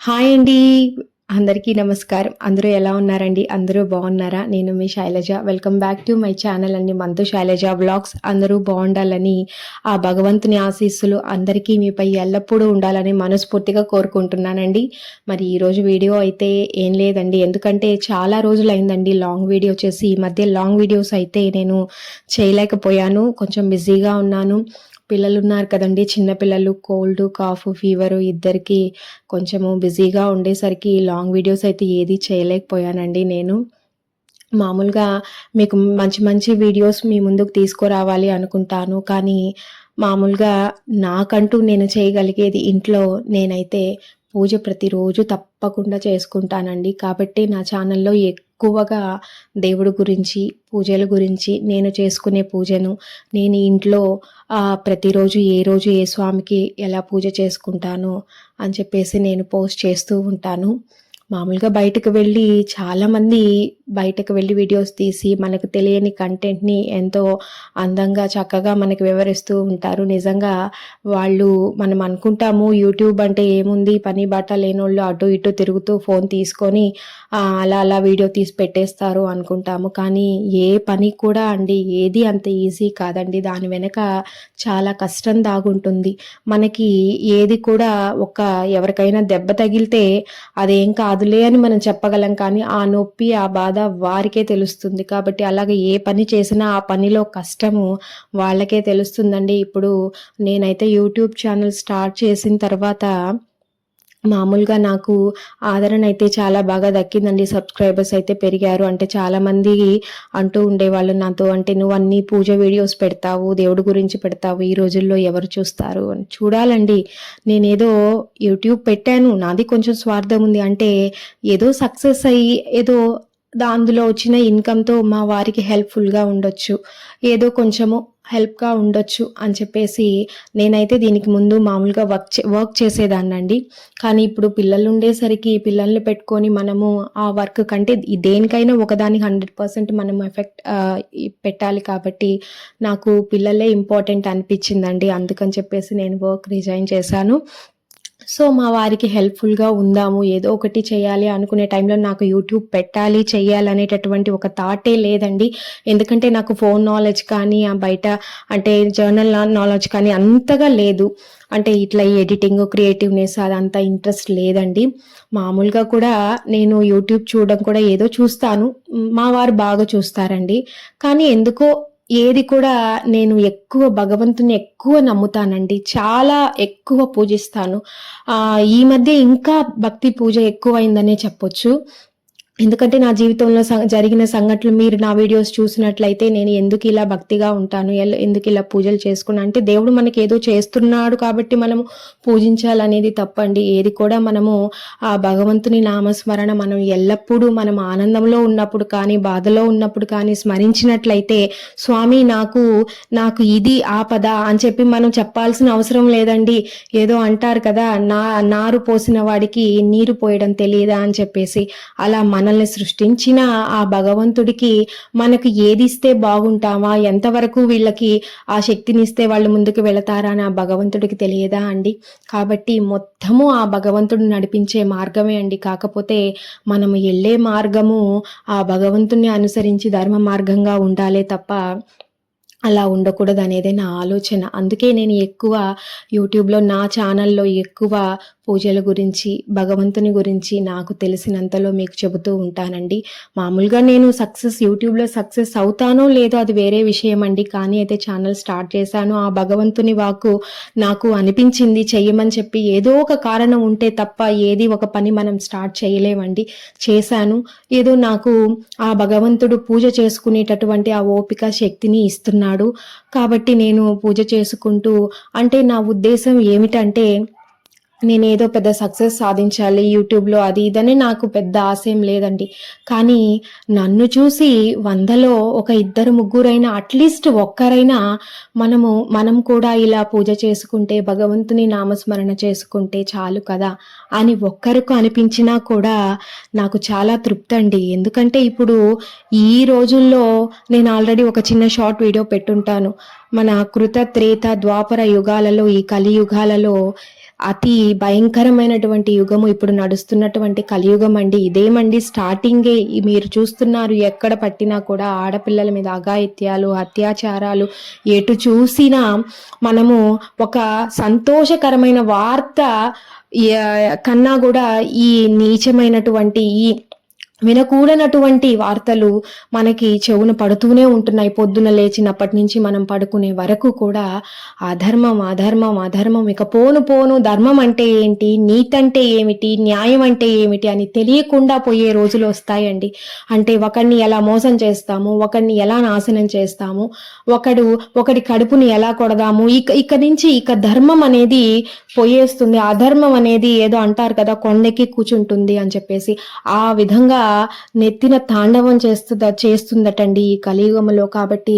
Hi అండి. అందరికీ నమస్కారం. అందరూ ఎలా ఉన్నారండి? అందరూ బాగున్నారా? నేను మీ Shailaja. Welcome back to my channel అండి. మనతో శైలజ బ్లాగ్స్ అందరూ బాగుండాలని ఆ భగవంతుని ఆశీస్సులు అందరికీ మీపై ఎల్లప్పుడూ ఉండాలని మనస్ఫూర్తిగా కోరుకుంటున్నానండి. మరి ఈరోజు వీడియో అయితే ఏం లేదండి. ఎందుకంటే చాలా రోజులు అయిందండి లాంగ్ వీడియో చేసి. ఈ మధ్య లాంగ్ వీడియోస్ అయితే నేను చేయలేకపోయాను. కొంచెం బిజీగా ఉన్నాను. పిల్లలు ఉన్నారు కదండి చిన్నపిల్లలు కోల్డ్ కాఫ్ ఫీవర్ ఇద్దరికి కొంచెము బిజీగా ఉండేసరికి లాంగ్ వీడియోస్ అయితే ఏది చేయలేకపోయానండి నేను. మామూలుగా మీకు మంచి మంచి వీడియోస్ మీ ముందుకు తీసుకురావాలి అనుకుంటాను. కానీ మామూలుగా నాకంటూ నేను చేయగలిగేది ఇంట్లో నేనైతే పూజ ప్రతిరోజు తప్పకుండా చేసుకుంటానండి. కాబట్టి నా ఛానల్లో ఎక్కువగా దేవుడి గురించి పూజల గురించి నేను చేసుకునే పూజను నేను ఇంట్లో ప్రతిరోజు ఏ రోజు ఏ స్వామికి ఎలా పూజ చేసుకుంటాను అని చెప్పేసి నేను పోస్ట్ చేస్తూ ఉంటాను. మామూలుగా బయటకు వెళ్ళి చాలామంది బయటకు వెళ్ళి వీడియోస్ తీసి మనకు తెలియని కంటెంట్ని ఎంతో అందంగా చక్కగా మనకి వివరిస్తూ ఉంటారు. నిజంగా వాళ్ళు మనం అనుకుంటాము యూట్యూబ్ అంటే ఏముంది? పని బాట లేనోళ్ళు అటు ఇటు తిరుగుతూ ఫోన్ తీసుకొని అలా అలా వీడియో తీసి పెట్టేస్తారు అనుకుంటాము. కానీ ఏ పని కూడా అండి ఏది అంత ఈజీ కాదండి. దాని వెనక చాలా కష్టం దాగుంటుంది. మనకి ఏది కూడా ఒక ఎవరికైనా దెబ్బ తగిలితే అదేం కాదు. కాదులే అని మనం చెప్పగలం కానీ ఆ నొప్పి ఆ బాధ వారికే తెలుస్తుంది. కాబట్టి అలాగే ఏ పని చేసినా ఆ పనిలో కష్టము వాళ్ళకే తెలుస్తుందండి. ఇప్పుడు నేనైతే యూట్యూబ్ ఛానల్ స్టార్ట్ చేసిన తర్వాత మామూలుగా నాకు ఆదరణ అయితే చాలా బాగా దక్కిందండి. సబ్స్క్రైబర్స్ అయితే పెరిగారు. అంటే చాలామంది అంటూ ఉండేవాళ్ళు నాతో అంటే నువ్వు అన్ని పూజ వీడియోస్ పెడతావు దేవుడి గురించి పెడతావు ఈ రోజుల్లో ఎవరు చూస్తారు? అని. చూడాలండి. నేనేదో యూట్యూబ్ పెట్టాను. నాది కొంచెం స్వార్థం ఉంది. అంటే ఏదో సక్సెస్ అయ్యి ఏదో అందులో వచ్చిన ఇన్కమ్తో మా వారికి హెల్ప్ఫుల్గా ఉండొచ్చు. ఏదో కొంచెము హెల్ప్గా ఉండొచ్చు అని చెప్పేసి నేనైతే దీనికి ముందు మామూలుగా వర్క్ చే వర్క్ చేసేదాన్నండి. కానీ ఇప్పుడు పిల్లలు ఉండేసరికి పిల్లల్ని పెట్టుకొని మనము ఆ వర్క్ కంటే దేనికైనా ఒకదానికి హండ్రెడ్ పర్సెంట్ మనం ఎఫెక్ట్ పెట్టాలి కాబట్టి నాకు పిల్లలే ఇంపార్టెంట్ అనిపించిందండి. అందుకని చెప్పేసి నేను వర్క్ రిజైన్ చేశాను. సో మా వారికి హెల్ప్ఫుల్గా ఉందాము ఏదో ఒకటి చేయాలి అనుకునే టైంలో నాకు యూట్యూబ్ పెట్టాలి చేయాలనేటటువంటి ఒక థాటే లేదండి. ఎందుకంటే నాకు ఫోన్ నాలెడ్జ్ కానీ ఆ బయట అంటే జర్నల్ నాలెడ్జ్ కానీ అంతగా లేదు. అంటే ఇట్లా ఈ ఎడిటింగ్ క్రియేటివ్నెస్ అదంతా ఇంట్రెస్ట్ లేదండి. మామూలుగా కూడా నేను యూట్యూబ్ చూడడం కూడా ఏదో చూస్తాను. మా వారు బాగా చూస్తారండి. కానీ ఎందుకో ఏది కూడా నేను ఎక్కువ భగవంతుని ఎక్కువ నమ్ముతానండి. చాలా ఎక్కువ పూజిస్తాను. ఈ మధ్య ఇంకా భక్తి పూజ ఎక్కువైందనే చెప్పొచ్చు. ఎందుకంటే నా జీవితంలో జరిగిన సంఘటనలు మీరు నా వీడియోస్ చూసినట్లయితే నేను ఎందుకు ఇలా భక్తిగా ఉంటాను ఎల్- ఎందుకు ఇలా పూజలు చేసుకున్నా? అంటే దేవుడు మనకి ఏదో చేస్తున్నాడు కాబట్టి మనము పూజించాలనేది తప్పండి. ఏది కూడా మనము ఆ భగవంతుని నామస్మరణ మనం ఎల్లప్పుడూ మనం ఆనందంలో ఉన్నప్పుడు కానీ బాధలో ఉన్నప్పుడు కానీ స్మరించినట్లయితే స్వామి నాకు నాకు ఇది ఆపద అని చెప్పి మనం చెప్పాల్సిన అవసరం లేదండి. ఏదో అంటారు కదా నా నారు పోసిన వాడికి నీరు పోయడం తెలియదా అని చెప్పేసి. అలా మన మనల్ని సృష్టించిన ఆ భగవంతుడికి మనకు ఏది ఇస్తే బాగుంటామా? ఎంతవరకు వీళ్ళకి ఆ శక్తిని ఇస్తే వాళ్ళు ముందుకు వెళతారా అని ఆ భగవంతుడికి తెలియదా అండి? కాబట్టి మొత్తము ఆ భగవంతుడు నడిపించే మార్గమే అండి. కాకపోతే మనము వెళ్ళే మార్గము ఆ భగవంతుణ్ణి అనుసరించి ధర్మ మార్గంగా ఉండాలే తప్ప అలా ఉండకూడదు అనేదే నా ఆలోచన. అందుకే నేను ఎక్కువ యూట్యూబ్లో నా ఛానల్లో ఎక్కువ పూజల గురించి భగవంతుని గురించి నాకు తెలిసినంతలో మీకు చెబుతూ ఉంటానండి. మామూలుగా నేను సక్సెస్ యూట్యూబ్లో సక్సెస్ అవుతానో లేదో అది వేరే విషయం అండి కానీ అయితే ఛానల్ స్టార్ట్ చేశాను. ఆ భగవంతుని వాకు నాకు అనిపించింది. చెయ్యమని చెప్పి ఏదో ఒక కారణం ఉంటే తప్ప ఏది ఒక పని మనం స్టార్ట్ చేయలేమండి. చేశాను. ఏదో నాకు ఆ భగవంతుడు పూజ చేసుకునేటటువంటి ఆ ఓపిక శక్తిని ఇస్తున్నాడు. కాబట్టి నేను పూజ చేసుకుంటూ అంటే నా ఉద్దేశం ఏమిటంటే నేను ఏదో పెద్ద సక్సెస్ సాధించాలి యూట్యూబ్లో అది ఇదని నాకు పెద్ద ఆశ ఏం లేదండి. కానీ నన్ను చూసి వందలో ఒక ఇద్దరు ముగ్గురైనా అట్లీస్ట్ ఒక్కరైనా మనము మనం కూడా ఇలా పూజ చేసుకుంటే భగవంతుని నామస్మరణ చేసుకుంటే చాలు కదా అని ఒక్కరికి అనిపించినా కూడా నాకు చాలా తృప్తి అండి ఎందుకంటే ఇప్పుడు ఈ రోజుల్లో నేను ఆల్రెడీ ఒక చిన్న షార్ట్ వీడియో పెట్టుంటాను. మన కృత త్రేత ద్వాపర యుగాలలో ఈ కలియుగాలలో అతి భయంకరమైనటువంటి యుగము ఇప్పుడు నడుస్తున్నటువంటి కలియుగం అండి. ఇదేమండి? స్టార్టింగే మీరు చూస్తున్నారు ఎక్కడ పట్టినా కూడా ఆడపిల్లల మీద అఘాయిత్యాలు అత్యాచారాలు ఎటు చూసినా మనము ఒక సంతోషకరమైన వార్త కన్నా కూడా ఈ నీచమైనటువంటి ఈ వినకూడనటువంటి వార్తలు మనకి చెవున పడుతూనే ఉంటున్నాయి. పొద్దున లేచినప్పటి నుంచి మనం పడుకునే వరకు కూడా అధర్మం అధర్మం అధర్మం. ఇక పోను పోను ధర్మం అంటే ఏంటి? నీతి అంటే ఏమిటి? న్యాయం అంటే ఏమిటి? అని తెలియకుండా పోయే రోజులు వస్తాయండి. అంటే ఒకరిని ఎలా మోసం చేస్తాము? ఒకరిని ఎలా నాశనం చేస్తాము? ఒకడు ఒకడి కడుపుని ఎలా కొడదాము? ఇక ఇక నుంచి ఇక ధర్మం అనేది పోయేస్తుంది. అధర్మం అనేది ఏదో అంటారు కదా కొండకి కూర్చుంటుంది అని చెప్పేసి. ఆ విధంగా నెత్తిన తాండవం చేస్తుంద చేస్తుందటండి ఈ కలియుగంలో కాబట్టి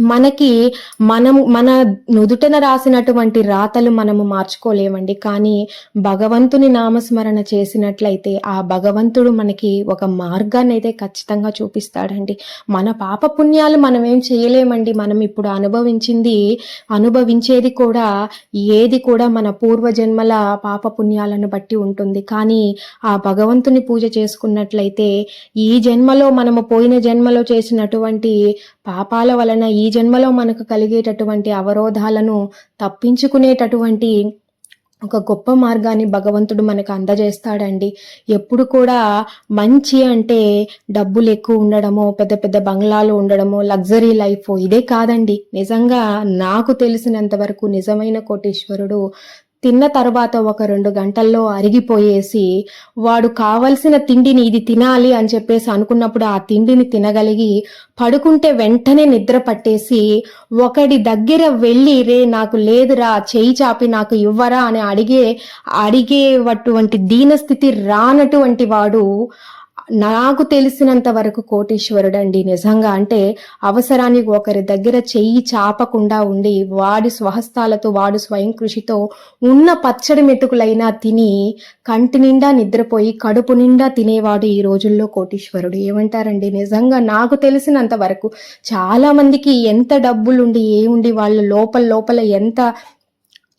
మనకి మనం మన నుదుటన రాసినటువంటి రాతలు మనము మార్చుకోలేమండి. కానీ భగవంతుని నామస్మరణ చేసినట్లయితే ఆ భగవంతుడు మనకి ఒక మార్గాన్ని అయితే ఖచ్చితంగా చూపిస్తాడండి. మన పాప పుణ్యాలు మనం ఏం చేయలేమండి. మనం ఇప్పుడు అనుభవించింది అనుభవించేది కూడా ఏది కూడా మన పూర్వజన్మల పాప పుణ్యాలను బట్టి ఉంటుంది. కానీ ఆ భగవంతుని పూజ చేసుకున్నట్లయితే ఈ జన్మలో మనము పోయిన జన్మలో చేసినటువంటి పాపాల వలన ఈ జన్మలో మనకు కలిగేటటువంటి అవరోధాలను తప్పించుకునేటటువంటి ఒక గొప్ప మార్గాన్ని భగవంతుడు మనకు అందజేస్తాడండి. ఎప్పుడు కూడా మంచి అంటే డబ్బులు ఎక్కువ ఉండడమో పెద్ద పెద్ద బంగ్లాలు ఉండడమో లగ్జరీ లైఫ్ ఇదే కాదండి. నిజంగా నాకు తెలిసినంత వరకు నిజమైన కోటీశ్వరుడు తిన్న తర్వాత ఒక రెండు గంటల్లో అరిగిపోయేసి వాడు కావలసిన తిండిని ఇది తినాలి అని చెప్పేసి అనుకున్నప్పుడు ఆ తిండిని తినగలిగి పడుకుంటే వెంటనే నిద్ర పట్టేసి ఒకడి దగ్గర వెళ్ళి రే నాకు లేదురా చేయి చాపి నాకు ఇవ్వరా అని అడిగే అడిగేటువంటి దీనస్థితి రానటువంటి వాడు నాకు తెలిసినంత వరకు కోటీశ్వరుడండి. నిజంగా అంటే అవసరానికి ఒకరి దగ్గర చెయ్యి చాపకుండా ఉండి వాడి స్వహస్తాలతో వాడు స్వయం కృషితో ఉన్న పచ్చడి మెతుకులైనా తిని కంటి నిండా నిద్రపోయి కడుపు నిండా తినేవాడు ఈ రోజుల్లో కోటీశ్వరుడు. ఏమంటారండి? నిజంగా నాకు తెలిసినంత వరకు చాలా మందికి ఎంత డబ్బులుండి ఏముండి వాళ్ళ లోపల లోపల ఎంత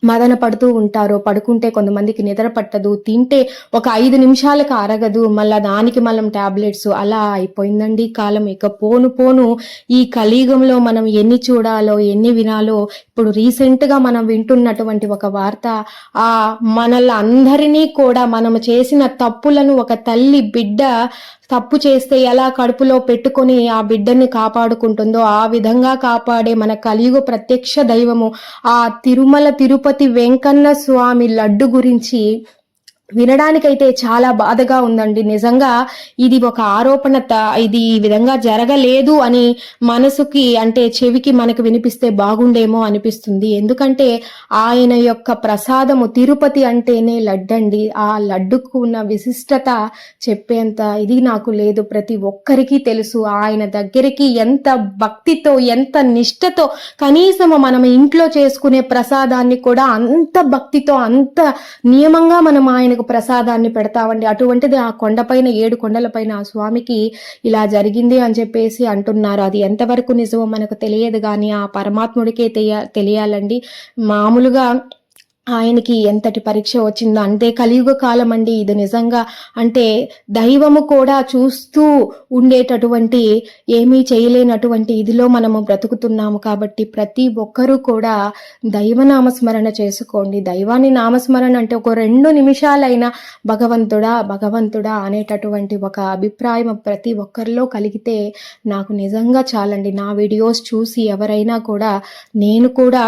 మదన పడుతూ ఉంటారు పడుకుంటే కొంతమందికి నిద్ర పట్టదు తింటే ఒక ఐదు నిమిషాలకు అరగదు మళ్ళా దానికి మళ్ళీ టాబ్లెట్స్ అలా అయిపోయిందండి కాలం. ఇక పోను పోను ఈ కలియుగంలో మనం ఎన్ని చూడాలో ఎన్ని వినాలో ఇప్పుడు రీసెంట్గా మనం వింటున్నటువంటి ఒక వార్త ఆ మనల్ అందరినీ కూడా మనం చేసిన తప్పులను ఒక తల్లి బిడ్డ తప్పు చేస్తే ఎలా కడుపులో పెట్టుకొని ఆ బిడ్డని కాపాడుకుంటుందో ఆ విధంగా కాపాడే మన కలియుగ ప్రత్యక్ష దైవము ఆ తిరుమల తిరుపతి వెంకన్న స్వామి లడ్డు గురించి వినడానికైతే చాలా బాధగా ఉందండి. నిజంగా ఇది ఒక ఆరోపణ ఇది ఈ విధంగా జరగలేదు అని మనసుకి అంటే చెవికి మనకు వినిపిస్తే బాగుండేమో అనిపిస్తుంది. ఎందుకంటే ఆయన యొక్క ప్రసాదము తిరుపతి అంటేనే లడ్డండి. ఆ లడ్డుకు ఉన్న విశిష్టత చెప్పేంత ఇది నాకు లేదు. ప్రతి ఒక్కరికి తెలుసు ఆయన దగ్గరికి ఎంత భక్తితో ఎంత నిష్టతో కనీసము మనం ఇంట్లో చేసుకునే ప్రసాదాన్ని కూడా అంత భక్తితో అంత నియమంగా మనం ఆయనకు ప్రసాదాన్ని పెడతామండి అటువంటిది ఆ కొండపైన ఏడు కొండలపైన ఆ స్వామికి ఇలా జరిగింది అని చెప్పేసి అంటున్నారు. అది ఎంతవరకు నిజమో మనకు తెలియదు కానీ ఆ పరమాత్ముడికే తెలియ తెలియాలండి. మామూలుగా ఆయనకి ఎంతటి పరీక్ష వచ్చిందో అంతే కలియుగ కాలం అండి ఇది నిజంగా. అంటే దైవము కూడా చూస్తూ ఉండేటటువంటి ఏమీ చేయలేనటువంటి ఇదిలో మనము బ్రతుకుతున్నాము కాబట్టి ప్రతి ఒక్కరూ కూడా దైవ నామస్మరణ చేసుకోండి. దైవాన్ని నామస్మరణ అంటే ఒక రెండు నిమిషాలైనా భగవంతుడా భగవంతుడా అనేటటువంటి ఒక అభిప్రాయం ప్రతి ఒక్కరిలో కలిగితే నాకు నిజంగా చాలండి. నా వీడియోస్ చూసి ఎవరైనా కూడా నేను కూడా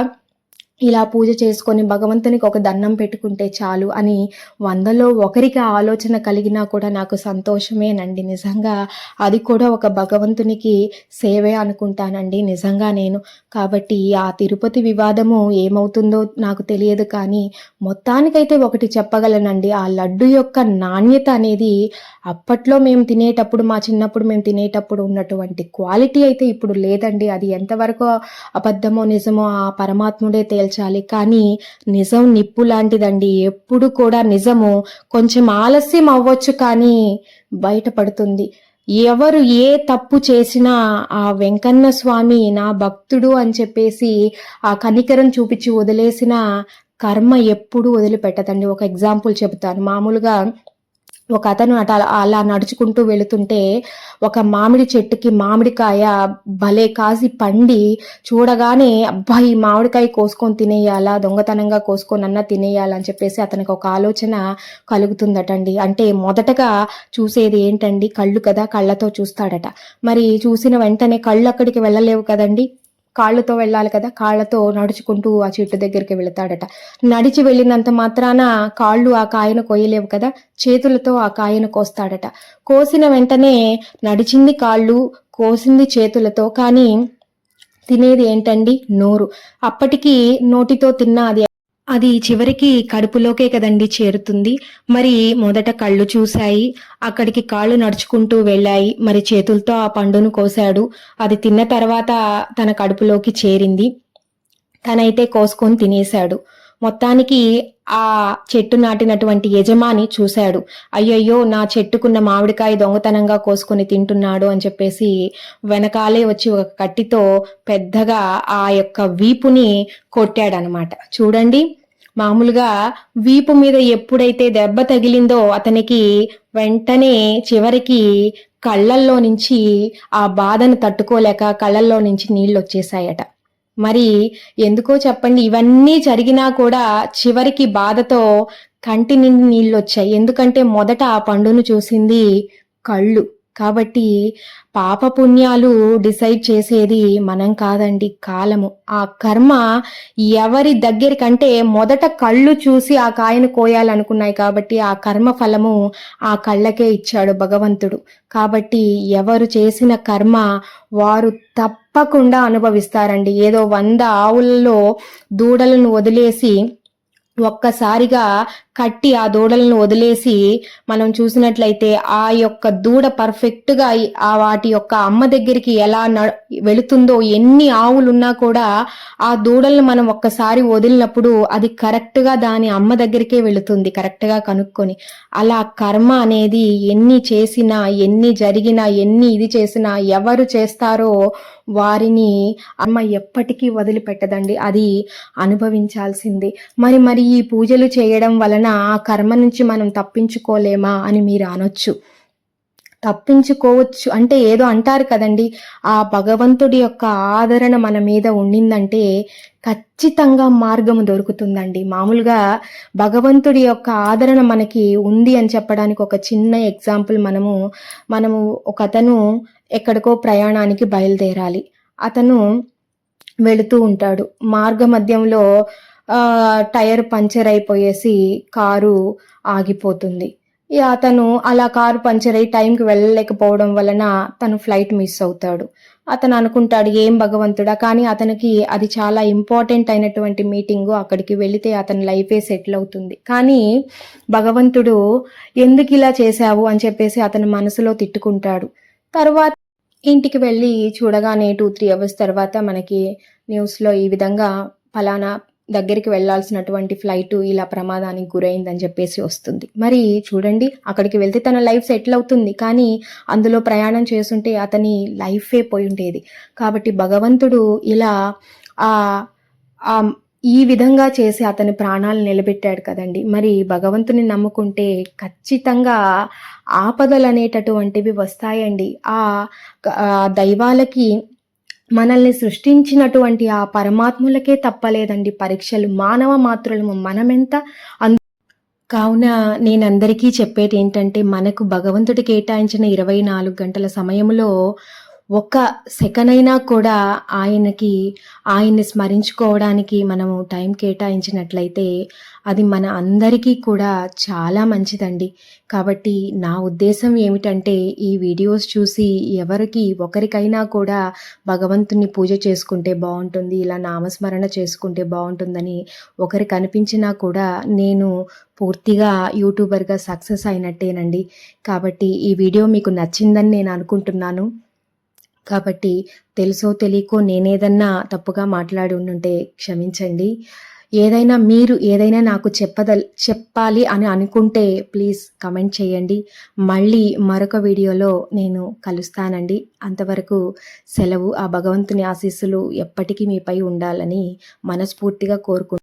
ఇలా పూజ చేసుకొని భగవంతునికి ఒక దండం పెట్టుకుంటే చాలు అని వందలో ఒకరికి ఆలోచన కలిగినా కూడా నాకు సంతోషమేనండి. నిజంగా అది కూడా ఒక భగవంతునికి సేవే అనుకుంటానండి. నిజంగా నేను. కాబట్టి ఆ తిరుపతి వివాదము ఏమవుతుందో నాకు తెలియదు కానీ మొత్తానికైతే ఒకటి చెప్పగలనండి. ఆ లడ్డు యొక్క నాణ్యత అనేది అప్పట్లో మేము తినేటప్పుడు మా చిన్నప్పుడు మేము తినేటప్పుడు ఉన్నటువంటి క్వాలిటీ అయితే ఇప్పుడు లేదండి. అది ఎంతవరకు అబద్ధమో నిజమో ఆ పరమాత్ముడే తేల్చాలి. కానీ నిజం నిప్పు లాంటిదండి. ఎప్పుడు కూడా నిజము. కొంచెం ఆలస్యం అవ్వచ్చు కానీ బయటపడుతుంది. ఎవరు ఏ తప్పు చేసినా ఆ వెంకన్న స్వామి నా భక్తుడు అని చెప్పేసి ఆ కనికరం చూపించి వదిలేసిన కర్మ ఎప్పుడూ వదిలిపెట్టదండి. ఒక ఎగ్జాంపుల్ చెబుతాను. మామూలుగా ఒక అతను అట అలా నడుచుకుంటూ వెళుతుంటే ఒక మామిడి చెట్టుకి మామిడికాయ భలే కాసి పండి చూడగానే అబ్బా ఈ మామిడికాయ కోసుకొని తినేయాలా? దొంగతనంగా కోసుకొని అన్నా తినేయాలా? అని చెప్పేసి అతనికి ఒక ఆలోచన కలుగుతుందటండి. అంటే మొదటగా చూసేది ఏంటండి? కళ్ళు కదా కళ్ళతో చూస్తాడట. మరి చూసిన వెంటనే కళ్ళు అక్కడికి వెళ్ళలేవు కదండి? కాళ్ళతో వెళ్ళాలి కదా కాళ్ళతో నడుచుకుంటూ ఆ చెట్టు దగ్గరికి వెళతాడట. నడిచి వెళ్ళినంత మాత్రాన కాళ్ళు ఆ కాయను కొయ్యలేవు కదా చేతులతో ఆ కాయను కోస్తాడట. కోసిన వెంటనే నడిచింది కాళ్ళు కోసింది చేతులతో కానీ తినేది ఏంటండి? నోరు. అప్పటికి నోటితో తిన్న అది అది చివరికి కడుపులోకే కదండి చేరుతుంది. మరి మొదట కళ్ళు చూశాయి. అక్కడికి కాళ్ళు నడుచుకుంటూ వెళ్ళాయి. మరి చేతులతో ఆ పండును కోశాడు. అది తిన్న తర్వాత తన కడుపులోకి చేరింది. తనైతే కోసుకొని తినేశాడు. మొత్తానికి ఆ చెట్టు నాటినటువంటి యజమాని చూశాడు. అయ్యయ్యో నా చెట్టుకున్న మామిడికాయ దొంగతనంగా కోసుకొని తింటున్నాడు అని చెప్పేసి వెనకాలే వచ్చి ఒక కట్టితో పెద్దగా ఆ యొక్క వీపుని కొట్టాడనమాట. చూడండి మామూలుగా వీపు మీద ఎప్పుడైతే దెబ్బ తగిలిందో అతనికి వెంటనే చివరికి కళ్ళల్లో నుంచి ఆ బాధను తట్టుకోలేక కళ్ళల్లో నుంచి నీళ్ళు వచ్చేసాయట మరి ఎందుకో చెప్పండి ఇవన్నీ జరిగినా కూడా చివరికి బాధతో కంటి నిండి నీళ్ళు వచ్చాయి ఎందుకంటే మొదట ఆ పండును చూసింది కళ్ళు. కాబట్టి పాపపుణ్యాలు డిసైడ్ చేసేది మనం కాదండి కాలము. ఆ కర్మ ఎవరి దగ్గరికంటే మొదట కళ్ళు చూసి ఆ కాయను కోయాలనుకున్నాయి కాబట్టి ఆ కర్మ ఫలము ఆ కళ్ళకే ఇచ్చాడు భగవంతుడు. కాబట్టి ఎవరు చేసిన కర్మ వారు తప్పకుండా అనుభవిస్తారండి. ఏదో వంద ఆవులలో దూడలను వదిలేసి ఒక్కసారిగా కట్టి ఆ దూడలను వదిలేసి మనం చూసినట్లయితే ఆ యొక్క దూడ పర్ఫెక్ట్గా ఆ వాటి యొక్క అమ్మ దగ్గరికి ఎలా వెళుతుందో ఎన్ని ఆవులున్నా కూడా ఆ దూడలను మనం ఒక్కసారి వదిలినప్పుడు అది కరెక్ట్గా దాని అమ్మ దగ్గరికే వెళుతుంది కరెక్ట్గా కనుక్కొని. అలా కర్మ అనేది ఎన్ని చేసినా ఎన్ని జరిగినా ఎన్ని ఇది చేసినా ఎవరు చేస్తారో వారిని అమ్మ ఎప్పటికీ వదిలిపెట్టదండి. అది అనుభవించాల్సిందే. మరి మరి ఈ పూజలు చేయడం వలన వలన ఆ కర్మ నుంచి మనం తప్పించుకోలేమా అని మీరు అనొచ్చు. తప్పించుకోవచ్చు అంటే ఏదో అంటారు కదండి ఆ భగవంతుడి యొక్క ఆదరణ మన మీద ఉండిందంటే ఖచ్చితంగా మార్గము దొరుకుతుందండి. మామూలుగా భగవంతుడి యొక్క ఆదరణ మనకి ఉంది అని చెప్పడానికి ఒక చిన్న ఎగ్జాంపుల్ మనము మనము ఒక అతను ఎక్కడికో ప్రయాణానికి బయలుదేరాలి. అతను వెళుతూ ఉంటాడు. మార్గ మధ్యంలో టైర్ పంచర్ అయిపోయేసి కారు ఆగిపోతుంది. అతను అలా కారు పంచర్ అయ్యి టైంకి వెళ్ళలేకపోవడం వలన తను ఫ్లైట్ మిస్ అవుతాడు. అతను అనుకుంటాడు ఏం భగవంతుడా? కానీ అతనికి అది చాలా ఇంపార్టెంట్ అయినటువంటి మీటింగ్ అక్కడికి వెళితే అతని లైఫే సెటిల్ అవుతుంది. కానీ భగవంతుడు ఎందుకు ఇలా చేశావు? అని చెప్పేసి అతని మనసులో తిట్టుకుంటాడు. తర్వాత ఇంటికి వెళ్ళి చూడగానే టూ త్రీ అవర్స్ తర్వాత మనకి న్యూస్లో ఈ విధంగా ఫలానా దగ్గరికి వెళ్ళాల్సినటువంటి ఫ్లైట్ ఇలా ప్రమాదానికి గురైందని చెప్పేసి వస్తుంది. మరి చూడండి అక్కడికి వెళ్తే తన లైఫ్ సెటిల్ అవుతుంది. కానీ అందులో ప్రయాణం చేస్తుంటే అతని లైఫే పోయి ఉండేది. కాబట్టి భగవంతుడు ఇలా ఆ ఈ విధంగా చేసి అతని ప్రాణాలు నిలబెట్టాడు కదండి. మరి భగవంతుని నమ్ముకుంటే ఖచ్చితంగా ఆపదలు అనేటటువంటివి వస్తాయండి. ఆ దైవాలకి మనల్ని సృష్టించినటువంటి ఆ పరమాత్ములకే తప్పలేదండి. పరీక్షలు మానవ మాతృలము మనమెంత కావున నేనందరికీ చెప్పేది ఏంటంటే మనకు భగవంతుడి కేటాయించిన ఇరవై నాలుగు గంటల సమయంలో ఒక్క సెకండ్ అయినా కూడా ఆయనకి ఆయన్ని స్మరించుకోవడానికి మనము టైం కేటాయించినట్లయితే అది మన అందరికీ కూడా చాలా మంచిదండి. కాబట్టి నా ఉద్దేశం ఏమిటంటే ఈ వీడియోస్ చూసి ఎవరికి ఒకరికైనా కూడా భగవంతుని పూజ చేసుకుంటే బాగుంటుంది ఇలా నామస్మరణ చేసుకుంటే బాగుంటుందని ఒకరికి అనిపించినా కూడా నేను పూర్తిగా యూట్యూబర్గా సక్సెస్ అయినట్టేనండి. కాబట్టి ఈ వీడియో మీకు నచ్చిందని నేను అనుకుంటున్నాను. కాబట్టి తెలుసో తెలియకో నేనేదన్నా తప్పుగా మాట్లాడి ఉండుంటే క్షమించండి. ఏదైనా మీరు ఏదైనా నాకు చెప్పదల్ చెప్పాలి అని అనుకుంటే ప్లీజ్ కమెంట్ చేయండి. మళ్ళీ మరొక వీడియోలో నేను కలుస్తానండి. అంతవరకు సెలవు ఆ భగవంతుని ఆశీస్సులు ఎప్పటికీ మీపై ఉండాలని మనస్ఫూర్తిగా కోరుకుంటున్నాను.